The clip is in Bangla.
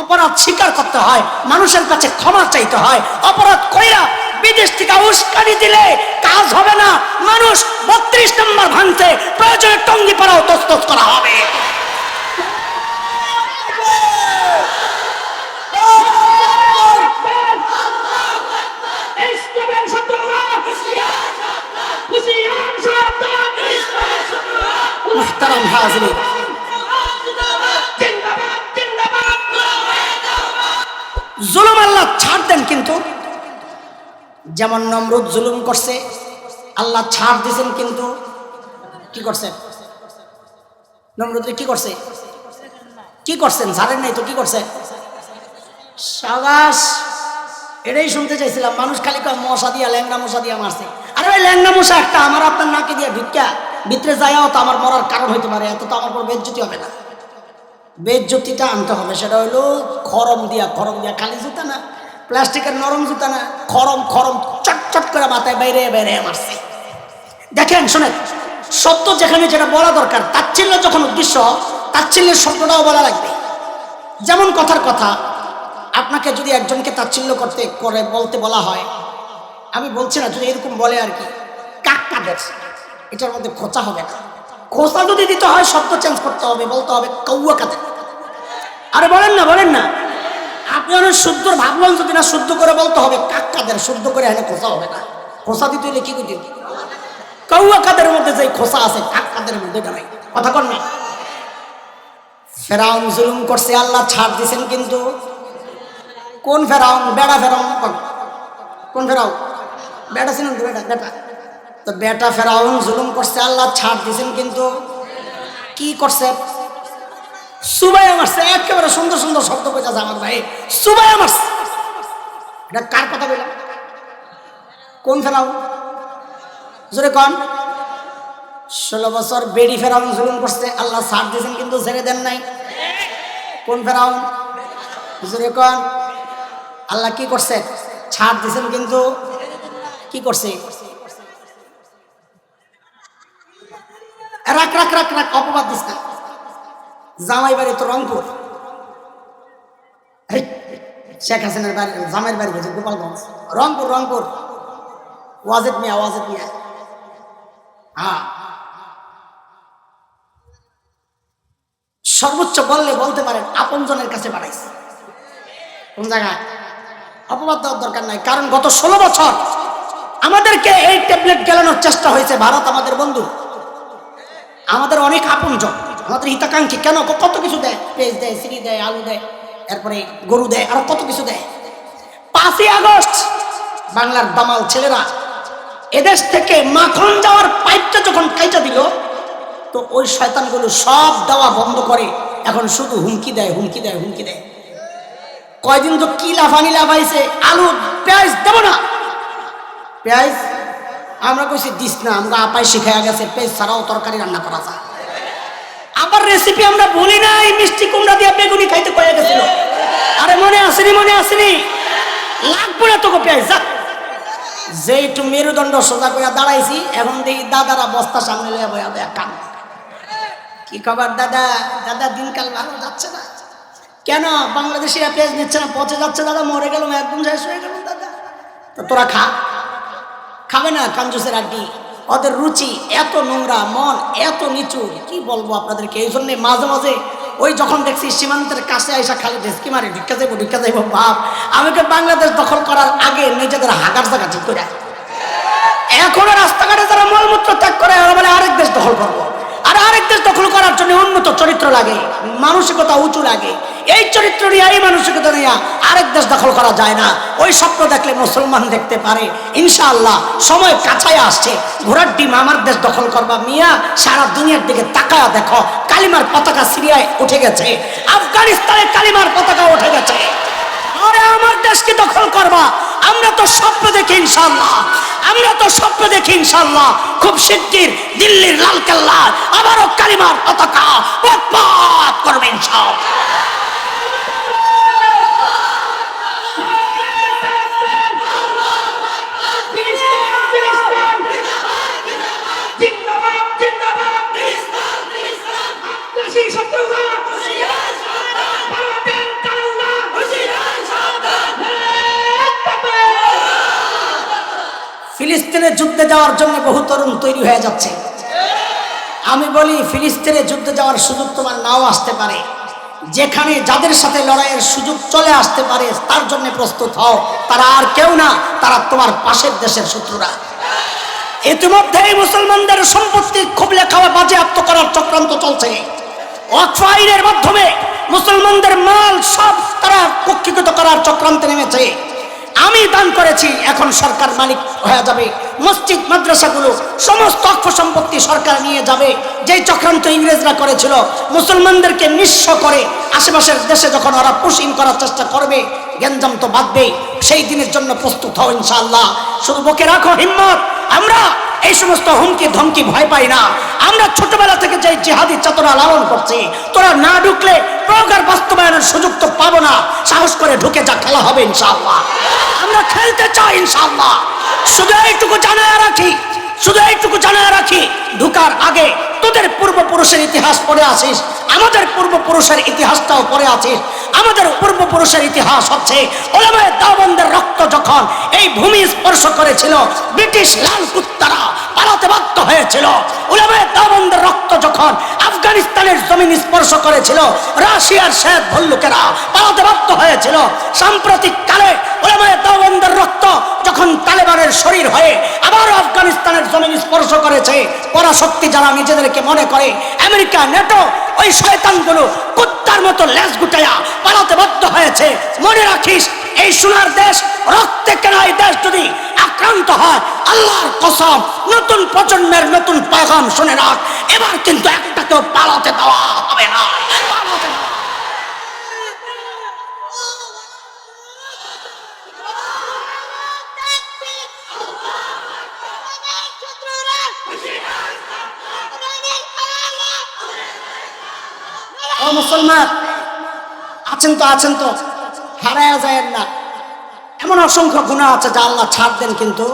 অপরাধ স্বীকার করতে হয়, মানুষের কাছে ক্ষমা চাইতে হয়। অপরাধ কইরা বিদেশ থেকে উস্কানি দিলে কাজ হবে না। মানুষ বত্রিশ নম্বর ভাঙছে প্রয়োজনে টঙ্গি পাড়াও তস্তস করা হবে। জুলুম আল্লাহ ছাড় দেন কিন্তু। যেমন নমরুদ জুলুম করছে, আল্লাহ ছাড় দিয়েছেন কিন্তু। কি করছেন নমরুদ কি করছে? কি করছেন? ছাড়েন নাই তো কি করছে? সাবাস! এটাই শুনতে চাইছিলাম, মানুষ খালি কয়, মশা দিয়া ল্যাংরা মশা দিয়া মারছে। আরে ওই ল্যাংরা মশা একটা, আমার আপনার নাকে দিয়ে ভিক্ষা ভিতরে যাইও তো আমার মরার কারণ হইতে পারে, এত তো আমার পর বেজ্জতি হবে না। বেজ্জতিটা আনতে হবে। সেটা হলো খরম দিয়া খরম দিয়া, খালি জুতা না, প্লাস্টিকের নরম জুতা না, খরম খরম চট চট করে মাথায় বাইরে বাইরে মারছে। দেখেন, শোনেন, সত্য যেখানে যেটা বলা দরকার তাচ্ছিল্য যখন উদ্দেশ্য তাচ্ছিল্যের শব্দটাও বলা লাগবে। যেমন কথার কথা, আপনাকে যদি একজনকে তাচ্ছিল্য করতে, করে বলতে বলা হয়, আমি বলছি না, যদি এরকম বলে আর কি, কাক কাদের এটার মধ্যে খোঁচা হবে না। খোঁচা যদি দিতে হয়, শব্দ চেঞ্জ করতে হবে, বলতে হবে কৌয়া কাদের আরে বলেন না বলেন না। আপনি অনেক শুদ্ধ ভাবলেন যদি না শুদ্ধ করে বলতে হবে কাক কাদের শুদ্ধ করে এনে খোসা হবে না। খোসা দিতে হলে কি করতে? কৌয়া কাদের মধ্যে যে খোসা আছে কাক কাদের মধ্যে নাই কথা কন না। ফেরাউন জুলুম করছে, আল্লাহ ছাড় দিছেন কিন্তু। কোন ফেরাউন? বেড়া ফেরাউন, কোন? ফেরাউন? বেটা ছিলেন বেটা বেটা। তো বেটা ফেরাউন জুলুম করছে, আল্লাহ ছাড় দিছেন কিন্তু কি করছে? সুবাই মারছে একেবারে সুন্দর সুন্দর শব্দ পেয়েছে আমার ভাই। সুবাই মারছে এটা কার কথা বললাম কোন ফেরাউন? জোরে কন। ষোলো বছর বেড়ি ফেরাউন জুলুম করছে, আল্লাহ ছাড় দিয়েছেন কিন্তু ছেড়ে দেন নাই। কোন ফেরাউন? জোরে কন। আল্লাহ কি করছে? ছাড় দিয়েছেন কিন্তু কি করছে? রাখ রাখ রাখ রাখ, অপবাদ দিস না। জামাই বাড়ি তো রংপুর। শেখ হাসিনার বাড়ি, জামাইয়ের বাড়ি গেছে গোপালগঞ্জ। রংপুর রংপুর। ওয়াজেদ মিয়া ওয়াজেদ মিয়া। হ্যাঁ সর্বোচ্চ বললে বলতে পারেন, আপনজনের কাছে পাঠাইছে। কোন জায়গায় অপবাদ দেওয়ার দরকার নাই। কারণ গত ষোলো বছর আমাদেরকে এই ট্যাবলেট গেলানোর চেষ্টা হয়েছে। ভারত আমাদের বন্ধু। আমাদের অনেক আপনজন, আমাদের হিতাকাঙ্ক্ষী কেন কত কিছু দেয়? পেঁয়াজ দেয় সিঁড়ি দেয়, আলু দেয়, এরপরে গরু দেয়, আর কত কিছু দেয়? পাঁচই আগস্ট, বাংলার দামাল ছেলেরা এদেশ থেকে মাখন যাওয়ার পাইপটা যখন কাইটা দিল, তো ওই শয়তানগুলো সব দেওয়া বন্ধ করে এখন শুধু হুমকি দেয় হুমকি দেয় হুমকি দেয়। কয়দিন তো কি লাফানি লাফাইছে? আলু, পেঁয়াজ দেবো না। পেঁয়াজ আমরা কইছি দিস না আমরা আপাই শিখাইয়া গেছে পেঁয়াজ ছাড়াও তরকারি রান্না করা যায়। আবার রেসিপি আমরা বলি নাই মিষ্টি কুমড়া দিয়ে বেগুনি খাইতে কয়ে গেছিল। আরে মনে আসেনি মনে আসেনি? লাগবে না তোকে পেঁয়াজ যা। যে একটু মেরুদণ্ড সোজা করে দাঁড়াইছি এখন দেখি দাদারা বস্তা সামনে লইয়া বয়া বয়া কান। কি খবর দাদা? দাদা দিনকাল ভালো যাচ্ছে না? কেন? বাংলাদেশিরা পেঁয়াজ নিচ্ছে না পচে যাচ্ছে দাদা মরে গেলাম একদম শেষ হয়ে গেল দাদা। তো তোরা খা। খাবে না কাঞ্জুসের আড্ডি? ওদের রুচি এত নোংরা, মন এত নিচু, কি বলব আপনাদেরকে? এই জন্যে মাঝে মাঝে ওই যখন দেখছি সীমান্তের কাছে আইসা খালি ডেস্কি মারে ঢিক্কা যাইবো ঢিক্কা যাইবো, বাপ। আমাকে বাংলাদেশ দখল করার আগে নিজেদের হাগার জায়গা ঠিক করে। এখনও রাস্তাঘাটে যারা মলমূত্র ত্যাগ করে ওরা বলে আরেক দেশ দখল করব। আর আরেক দেশ দখল করার জন্য উন্নত চরিত্র লাগে, মানসিকতা উঁচু লাগে এই চরিত্র নিয়ে, এই মানসিকতা নিয়ে আরেক দেশ দখল করা যায় না। ওই স্বপ্ন দেখলে মুসলমান দেখতে পারে। ইনশাআল্লাহ, সময় কাছায় আসছে। ঘোড়ার ডিম আমার দেশ দখল করবা মিয়া, সারা দুনিয়ার দিকে তাকায়া দেখো। কালিমার পতাকা সিরিয়ায় উঠে গেছে। আফগানিস্তানে কালিমার পতাকা উঠে গেছে। আরে, আমার দেশকে দখল করবা। আমরা তো স্বপ্ন দেখি ইনশাল্লাহ আমরা তো স্বপ্ন দেখি ইনশাল্লাহ খুব শিগগির দিল্লির লাল কেল্লা আবারও কালিমার পতাকা। উৎপাত করবে ইনশাল্লাহ ফিলিস্তিনে যুদ্ধে যাওয়ার জন্য বহু তরুণ তৈরি হয়ে যাচ্ছে। আমি বলি ফিলিস্তিনে যুদ্ধে যাওয়ার সুযোগ তোমার নাও আসতে পারে। যেখানে যাদের সাথে লড়াইয়ের সুযোগ চলে আসতে পারে, তার জন্য প্রস্তুত হও। তারা আর কেউ না, তারা তোমার পাশের দেশের শত্রুরা। ইতিমধ্যেই মুসলমানদের সম্পত্তি খুবলে খাওয়া আত্ম করার চক্রান্ত চলছে। আইনের মাধ্যমে মুসলমানদের মাল সব তারা কক্ষিগত করার চক্রান্তে নেমেছে। আমি দান করেছি, এখন সরকার মালিক হয়ে যাবে। মসজিদ, মাদ্রাসাগুলো, সমস্ত অক্ষ সম্পত্তি সরকার নিয়ে যাবে। যেই চক্রান্ত ইংরেজরা করেছিল, মুসলমানদেরকে নিঃস্ব করে আশেপাশের দেশে যখন ওরা পুশিং করার চেষ্টা করবে গেঞ্জাম তো বাঁধবেই। সেই দিনের জন্য প্রস্তুত হও ইনশাল্লাহ শুধু বুকে রাখো হিম্মত। আমরা এই সমস্ত হুমকি ধমকি ভয় পাই না। আমরা ছোটবেলা থেকে যে জেহাদি চেতনা লালন করছি, তোরা না ঢুকলে প্রকার বাস্তবায়নের সুযোগ তো পাবো না। সাহস করে ঢুকে যা, খেলা হবে ইনশাআল্লাহ। আমরা খেলতে চাই ইনশাআল্লাহ। শুধু এইটুকু জানায় রাখি, শুধু এইটুকু জানায় রাখি, ঢুকার আগে তোদের পূর্বপুরুষের ইতিহাস পড়ে আসিস, আমাদের পূর্বপুরুষের ইতিহাসটাও পড়ে আছিস আমাদের পূর্বপুরুষের ইতিহাস হচ্ছে, ওলামায়ে দাওবন্দের রক্ত যখন এই ভূমি স্পর্শ করেছিল, ব্রিটিশ লাল কুত্তারা পালাতে বাধ্য হয়েছিল। ওলামায়ে দাওবন্দের রক্ত যখন আফগানিস্তানের জমিন স্পর্শ করেছিল, রাশিয়ার শেখ ভল্লুকেরা পালাতে বাধ্য হয়েছিল। সাম্প্রতিক কালে ওলামায়ে দাওবন্দের রক্ত যখন শরীর হয়ে আবার আফগানিস্তানের জমিন স্পর্শ করেছে। পরাশক্তি যারা নিজেদেরকে মনে করে, আমেরিকা, নেটো, ওই শয়তানগুলো কুত্তার মতো লেজ গুটাইয়া পালাতে বাধ্য হয়েছে। মনে রাখিস, এই সোনার দেশ রক্তে কেনা এই দেশ যদি আক্রান্ত হয়, আল্লাহর কসম, নতুন প্রজন্মের নতুন পাগাম শুনে রাখ। এবার কিন্তু একটাকেও পালাতে দেওয়া হবে না। মুসলমান? আছেন তো আছেন তো। হারায়া যায় না। এমন অসংখ্য গুণা আছে যা আল্লাহ ছাড় দেন কিন্তু।